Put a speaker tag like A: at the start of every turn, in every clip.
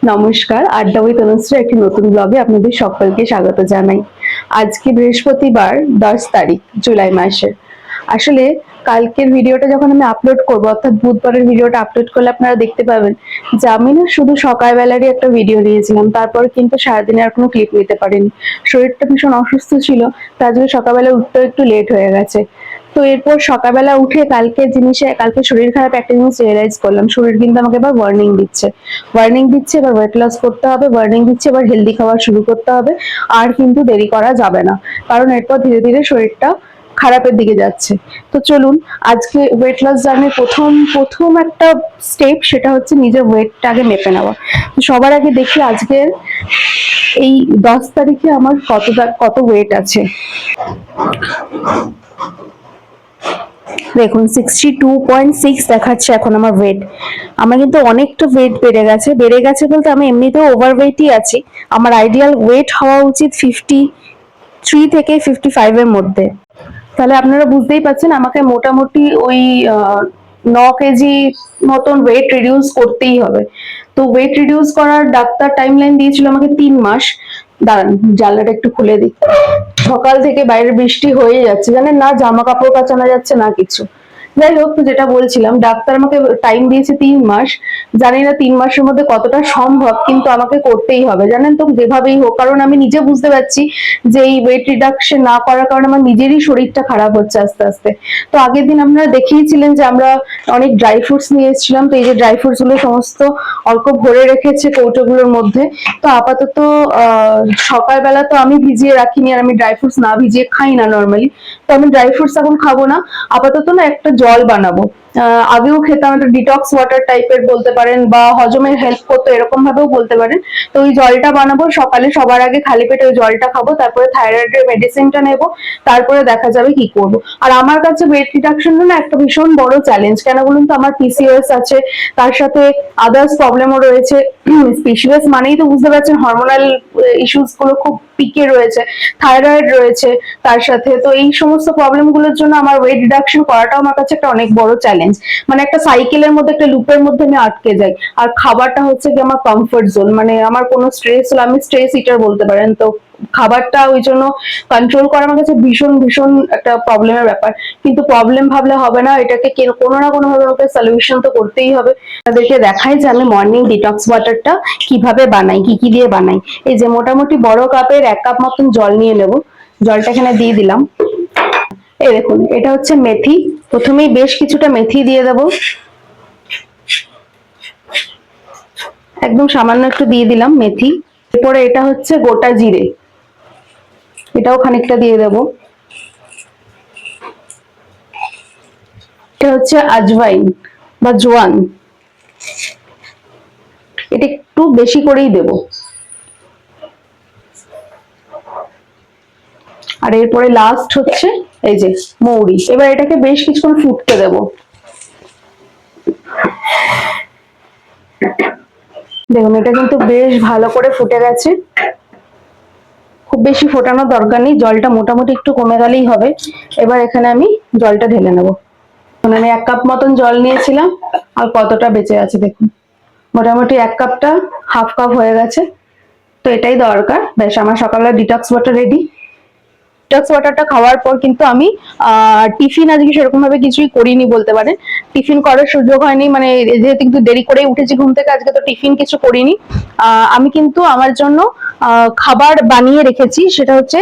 A: নমস্কার, আড্ডা উইথ অনুশ্রী একটি নতুন ব্লগে আপনাদের সকলকে স্বাগত জানাই। আজকে বৃহস্পতিবার, দশ তারিখ, জুলাই মাসের। আসলে কালকের ভিডিওটা যখন আমি আপলোড করব, অর্থাৎ বুধবারের ভিডিওটা আপলোড করলে আপনারা দেখতে পাবেন যে আমি না শুধু সকালবেলারই একটা ভিডিও দিয়েছিলাম, তারপর কিন্তু সারাদিনে আর কোনো ক্লিপ নিতে পারিনি। শরীরটা ভীষণ অসুস্থ ছিল, তার জন্য সকালবেলা উঠতে একটু লেট হয়ে গেছে। তো এরপর সকালবেলা উঠে কালকে জিনিসে, কালকে শরীর খারাপ, একটা জিনিস রিয়েলাইজ করলাম। শরীর কিন্তু আমাকে এবার ওয়ার্নিং দিচ্ছে। ওয়ার্নিং দিচ্ছে, এবার ওয়েট লস করতে হবে ওয়ার্নিং দিচ্ছে, এবার হেলদি খাবার শুরু করতে হবে। আর কিন্তু দেরি করা যাবে না। কারণ এরপর ধীরে ধীরে শরীরটা খারাপের দিকে যাচ্ছে। তো চলুন, আজকে ওয়েট লস জার্নির প্রথম প্রথম একটা স্টেপ সেটা হচ্ছে নিজের ওয়েটটা আগে মেপে নেওয়া। তো সবার আগে দেখি আজকের এই দশ তারিখে আমার কত কত ওয়েট আছে। দেখুন সিক্সটি টু পয়েন্ট সিক্স দেখাচ্ছে এখন আমার ওয়েট আমার কিন্তু অনেকটা ওয়েট বেড়ে গেছে। বেড়ে গেছে বলতে আমি এমনিতেও ওভার ওয়েটই আছি। আমার আইডিয়াল ওয়েট হওয়া উচিত ফিফটি থ্রি থেকে ফিফটি ফাইভের মধ্যে। তাহলে আপনারা বুঝতেই পারছেন, আমাকে মোটামুটি ওই ন কেজি মতন ওয়েট রিডিউস করতেই হবে। তো ওয়েট রিডিউস করার ডাক্তার টাইম লাইন দিয়েছিল আমাকে তিন মাস। দাঁড়ান, জানলাটা একটু খুলে দিই। সকাল থেকে বাইরে বৃষ্টি হয়ে যাচ্ছে। জানেন না? জামা কাপড় কাচানো যাচ্ছে না কিছু। যাই হোক যেটা বলছিলাম ডাক্তার আমাকে টাইম দিয়েছে তিন মাস। জানি না তিন মাসের মধ্যে কতটা সম্ভব কিন্তু আমাকে করতেই হবে। জানেন তো যেভাবেই হোক কারণ আমি নিজে বুঝতে পারছি যে এই ওয়েট রিডাকশন না করার কারণে আমার নিজেরই শরীরটা খারাপ হচ্ছে আস্তে আস্তে। তো আগের দিন আপনারা দেখিয়েছিলেন যে আমরা অনেক ড্রাই ফ্রুটস নিয়ে এসেছিলাম। তো এই যে ড্রাই ফ্রুটসগুলো সমস্ত অল্প ভরে রেখেছে কৌটোগুলোর মধ্যে। তো আপাতত আহ, সকালবেলা তো আমি ভিজিয়ে রাখিনি আর আমি ড্রাই ফ্রুটস না ভিজিয়ে খাই না নর্মালি তো আমি ড্রাই ফ্রুটস এখন খাব না। আপাতত না একটা জল বানাবো। আগেও খেতাম একটা ডিটক্স ওয়াটার টাইপের বলতে পারেন বা হজমের হেল্প করতো, এরকম ভাবেও বলতে পারেন। তো ওই জলটা বানাবো, সকালে সবার আগে খালি পেটে ওই জলটা খাব, তারপরে থাইরয়েডের মেডিসিনটা নেব, তারপরে দেখা যাবে কি করব। আর আমার কাছে ওয়েট রিডাকশন না একটা ভীষণ বড় চ্যালেঞ্জ কেন বলুন তো? আমার পিসিওএস আছে, তার সাথে আদার্স প্রবলেমও রয়েছে। পিসিওএস মানেই তো বুঝতে পারছেন হরমোনাল ইস্যুসগুলো খুব পিকে রয়েছে। থাইরয়েড রয়েছে তার সাথে। তো এই সমস্ত প্রবলেমগুলোর জন্য আমার ওয়েট রিডাকশন করাটাও আমার কাছে একটা অনেক বড় চ্যালেঞ্জ মানে একটা সাইকেলের মধ্যে, একটা লুপের মধ্যে আমি আটকে যাই। আর খাবারটা হচ্ছে কি আমার কমফোর্ট জোন মানে আমার কোনো স্ট্রেস হলো আমি স্ট্রেস ইটার বলতে পারেন। তো খাবারটা ওই জন্য কন্ট্রোল করা আমার কাছে ভীষণ ভীষণ একটা প্রবলেমের ব্যাপার। কিন্তু প্রবলেম ভাবলে হবে না, এটাকে কোনো না কোনো ভাবে আমাকে সলিউশন তো করতেই হবে। তাদেরকে দেখাই যে আমি মর্নিং ডিটক্স ওয়াটারটা কীভাবে বানাই, কি কি দিয়ে বানাই। এই যে মোটামুটি বড় কাপের এক কাপ মতন জল নিয়ে নেব। জলটা এখানে দিয়ে দিলাম। এই দেখুন, এটা হচ্ছে মেথি। প্রথমেই বেশ কিছুটা মেথি দিয়ে দেব। একদম সামান্য একটু দিয়ে দিলাম মেথি। এরপরে এটা হচ্ছে গোটা জিরে। এটাও খানিকটা দিয়ে দেব। এটা হচ্ছে আজওয়াইন বা জোয়ান। এটা একটু বেশি করেই দেব। আর এরপরে লাস্ট হচ্ছে এই যে মৌরি। এবার এটাকে বেশ কিছুক্ষণ ফুটতে দেব। দেখুন, এটা কিন্তু বেশ ভালো করে ফুটে গেছে। খুব বেশি ফোটানোর দরকার নেই, জলটা মোটামুটি একটু কমে গেলেই হবে। এবার এখানে আমি জলটা ঢেলে নেব। মানে আমি এক কাপ মতন জল নিয়েছিলাম, আর কতটা বেঁচে আছে দেখুন। মোটামুটি এক কাপটা হাফ কাপ হয়ে গেছে। তো এটাই দরকার। বেশ, আমার সকালবেলা ডিটক্স ওয়াটার রেডি ডিটক্স ওয়াটারটা খাওয়ার পর কিন্তু আমি টিফিন আজকে সেরকম ভাবে কিছুই করিনি বলতে পারেন। টিফিন করার সুযোগ হয়নি মানে যেহেতু কিন্তু দেরি করে উঠেছি, ঘুম থেকে আজকে তো টিফিন কিছু করিনি। আমি কিন্তু আমার জন্য খাবার বানিয়ে রেখেছি, সেটা হচ্ছে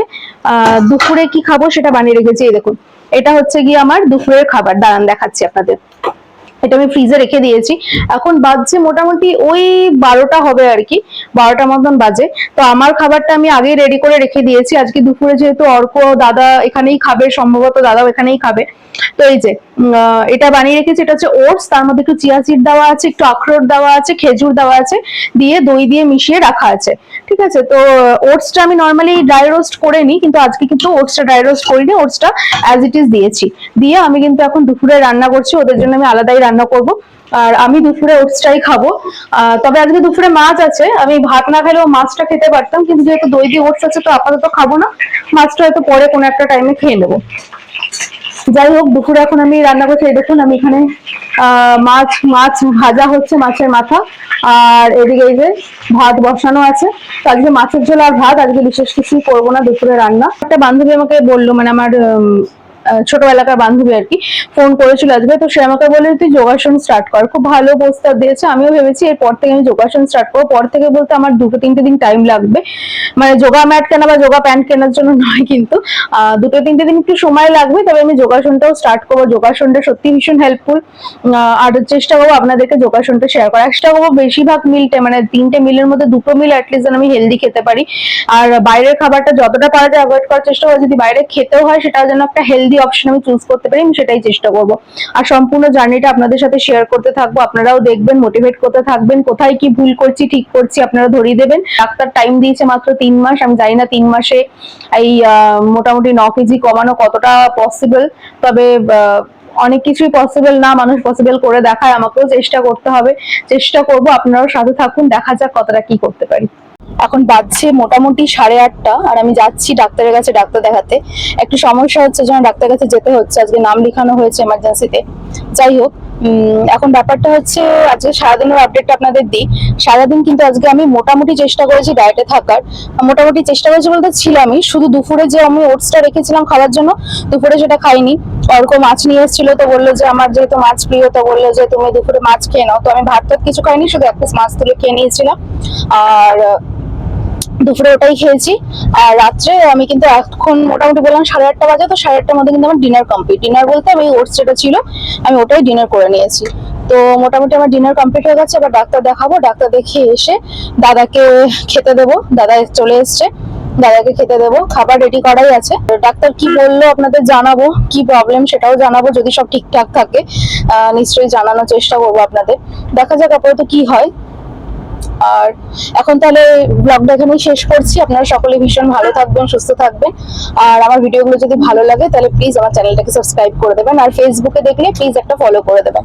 A: দুপুরে কি খাব সেটা বানিয়ে রেখেছি, এই দেখুন। এটা হচ্ছে গিয়ে আমার দুপুরের খাবার, দাঁড়ান দেখাচ্ছি আপনাদের। এটা আমি ফ্রিজে রেখে দিয়েছি। এখন বাজছে মোটামুটি ওই বারোটা হবে আর কি, বারোটা মতন বাজে। তো আমার খাবারটা আমি আগেই রেডি করে রেখে দিয়েছি। আজকে দুপুরে যেহেতু অর্ক দাদা এখানেই খাবে, সম্ভবত দাদাও এখানেই খাবে। তো এই যে এটা বানিয়ে রেখেছি, এটা হচ্ছে ওটস, তার মধ্যে একটু চিয়া সিড দেওয়া আছে, একটু আখরোট দেওয়া আছে, খেজুর দেওয়া আছে, দিয়ে দই দিয়ে মিশিয়ে রাখা আছে। ঠিক আছে? তো, ওটসটা আমি নর্মালি ড্রাই রোস্ট করে নিই, কিন্তু আজকে কিন্তু ওটসটা ড্রাই রোস্ট করিনি, ওটসটা অ্যাজ ইট ইজ দিয়েছি। দিয়ে আমি কিন্তু এখন দুপুরে রান্না করছি, ওদের জন্য আমি আলাদাই রান্না করব। আর আমি দুপুরে ওটসটাই খাব। তবে আজকে দুপুরে মাছ আছে। আমি ভাত না খেলেও মাছটা খেতে পারতাম, কিন্তু যেহেতু দই দিয়ে ওটস আছে, তো আপাতত খাব না। মাছটা হয়তো পরে কোনো একটা টাইমে খেয়ে নেব। যাই হোক, দুপুরে এখন আমি রান্না করছি। দেখুন, আমি এখানে মাছ মাছ ভাজা হচ্ছে মাছের মাথা। আর এদিকে এই যে ভাত বসানো আছে। তো আজকে মাছের ঝোল আর ভাত, আজকে বিশেষ কিছুই করব না দুপুরে রান্না। একটা বান্ধবী আমাকে বলল মানে আমার ছোটবেলাকার বান্ধবী আর কি ফোন করেছিল আজকে। তো সে আমাকে বলে তুই যোগাসন স্টার্ট কর। খুব ভালো প্রস্তাব দিয়েছে। আমিও ভেবেছি এরপর থেকে আমি যোগাসন স্টার্ট করব। পর থেকে বলতে আমার দুটো তিনটে দিন টাইম লাগবে। মানে যোগা ম্যাট কেনা বা যোগা প্যান্ট কেনার জন্য নয় কিন্তু দুটো তিনটে দিন একটু সময় লাগবে। তবে আমি যোগাসনটাও স্টার্ট করব। যোগাসনটা সত্যি ভীষণ হেল্পফুল আর চেষ্টা করব আপনাদেরকে যোগাসনটা শেয়ার করার। চেষ্টা করব বেশিরভাগ মিলটে মানে তিনটে মিলের মধ্যে দুটো মিল অ্যাটলিস্ট যেন আমি হেলদি খেতে পারি। আর বাইরের খাবারটা যতটা পারা যায় অ্যাভয়েড করার চেষ্টা করব। যদি বাইরে খেতেও হয় সেটা যেন একটা হেলদি অপশন আমি চুজ করতে পারি, আমি সেটাই চেষ্টা করব। আর সম্পূর্ণ জার্নিটা আপনাদের সাথে শেয়ার করতে থাকব। আপনারাও দেখবেন মোটিভেট করতে থাকবেন, কোথায় কি ভুল করছি, ঠিক করছি, আপনারা ধরিয়ে দেবেন। ডাক্তার টাইম দিয়েছে মাত্র তিন মাস, আমি জানি না তিন মাসে এই মোটামুটি ন কেজি কমানো কতটা পসিবল তবে অনেক কিছুই পসিবল না, মানুষ পসিবল করে দেখায়, আমাকেও চেষ্টা করতে হবে। চেষ্টা করব, আপনারাও সাথে থাকুন, দেখা যাক কতটা কি করতে পারি। এখন বাজছে মোটামুটি সাড়ে আটটা, আর আমি যাচ্ছি ডাক্তারের কাছে ডাক্তার দেখাতে। একটু সমস্যা হচ্ছে যেন ডাক্তারের কাছে যেতে হচ্ছে, আজকে নাম লেখানো হয়েছে এমার্জেন্সিতে যাই হোক এখন ব্যাপারটা হচ্ছে আজকে সারাদিনের আপডেটটা আপনাদের দিই। সারাদিন কিন্তু আজকে আমি মোটামুটি চেষ্টা করেছি ডায়েটে থাকার। মোটামুটি চেষ্টা করেছি বলতে ছিলামই শুধু দুপুরে যে আমি ওটসটা রেখেছিলাম খাওয়ার জন্য, দুপুরে সেটা খাইনি। অর্ক মাছ নিয়ে এসেছিল, তো বলল যে আমার যেহেতু মাছ প্রিয়, তো বলল যে তুমি দুপুরে মাছ খেয়ে নাও। তো আমি ভাত টাত কিছু খাইনি, শুধু এক মাছ তুলে খেয়ে নিয়েছিলাম। আর দুপুরে ওটাই খেয়েছি। আর রাত্রে আমি কিন্তু এখন মোটামুটি বললাম সাড়ে আটটা বাজে, তো সাড়ে আটটার মধ্যে কিন্তু আমার ডিনার কমপ্লিট ডিনার বলতে আমি ওটস যেটা ছিল, আমি ওটাই ডিনার করে নিয়েছি। তো মোটামুটি আমার ডিনার কমপ্লিট হয়ে গেছে, এবার ডাক্তার দেখাবো। ডাক্তার দেখিয়ে এসে দাদাকে খেতে দেবো। দাদা চলে এসছে। দাদাকে খেতে দেবো। খাবার রেডি করাই আছে। ডাক্তার কি বলল আপনাদের জানাব, কি প্রবলেম সেটাও জানাব, যদি সব ঠিকঠাক থাকে নিশ্চয়ই জানানোর চেষ্টা করব আপনাদের। দেখা যাক আপাতত কি হয়। আর এখন তাহলে ব্লগটা এখানেই শেষ করছি। আপনারা সকলে ভীষণ ভালো থাকবেন, সুস্থ থাকবেন। আর আমার ভিডিওগুলো যদি ভালো লাগে, তাহলে প্লিজ আমার চ্যানেলটাকে সাবস্ক্রাইব করে দেবেন। আর ফেসবুকে দেখলে প্লিজ একটা ফলো করে দেবেন।